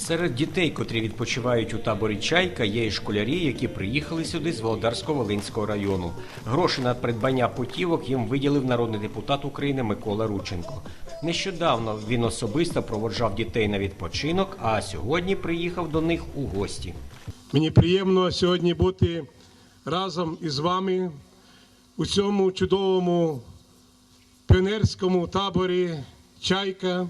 Серед дітей, котрі відпочивають у таборі Чайка, є і школярі, які приїхали сюди з Володарсько-Волинського району. Гроші на придбання путівок їм виділив народний депутат України Микола Рученко. Нещодавно він особисто проводжав дітей на відпочинок, а сьогодні приїхав до них у гості. Мені приємно сьогодні бути разом із вами у цьому чудовому піонерському таборі Чайка.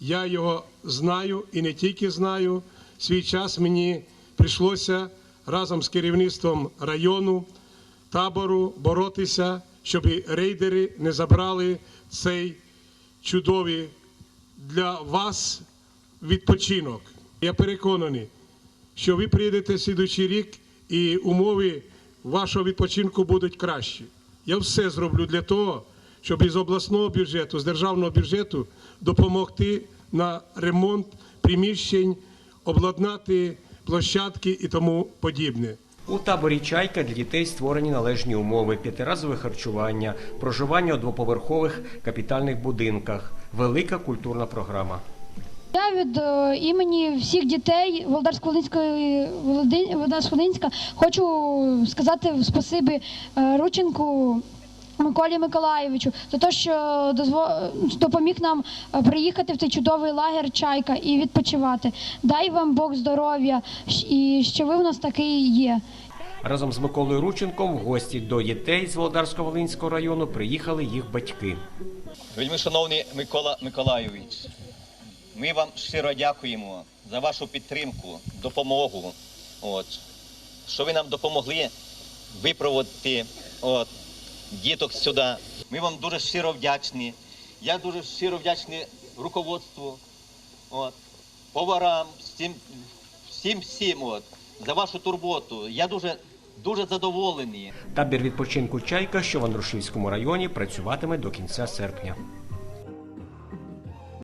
Я його знаю і не тільки знаю. Свій час мені прийшлося разом з керівництвом району табору боротися, щоб рейдери не забрали цей чудовий для вас відпочинок. Я переконаний, що ви приїдете слідуючий рік і умови вашого відпочинку будуть кращі. Я все зроблю для того, щоб із обласного бюджету, з державного бюджету допомогти на ремонт приміщень, обладнати площадки і тому подібне. У таборі Чайка для дітей створені належні умови: п'ятиразове харчування, проживання у двоповерхових капітальних будинках, велика культурна програма. Я від е, імені всіх дітей Володарсько-Волинської Володарсько-Волинська хочу сказати спасибі е, Рученку Миколі Миколаєвичу за те, що допоміг нам е, приїхати в цей чудовий лагер Чайка і відпочивати. Дай вам Бог здоров'я і що ви в нас такий є. Разом з Миколою Рученком в гості до дітей з Володарсько-Волинського району приїхали їх батьки. Вельми шановний Микола Миколайович, ми вам щиро дякуємо за вашу підтримку, допомогу. От, що ви нам допомогли випроводити от, діток сюди. Ми вам дуже щиро вдячні. Я дуже щиро вдячний руководству, от, поварам, всім, всім, за вашу турботу. Я дуже, дуже задоволений. Табір відпочинку Чайка, що в Андрушівському районі, працюватиме до кінця серпня.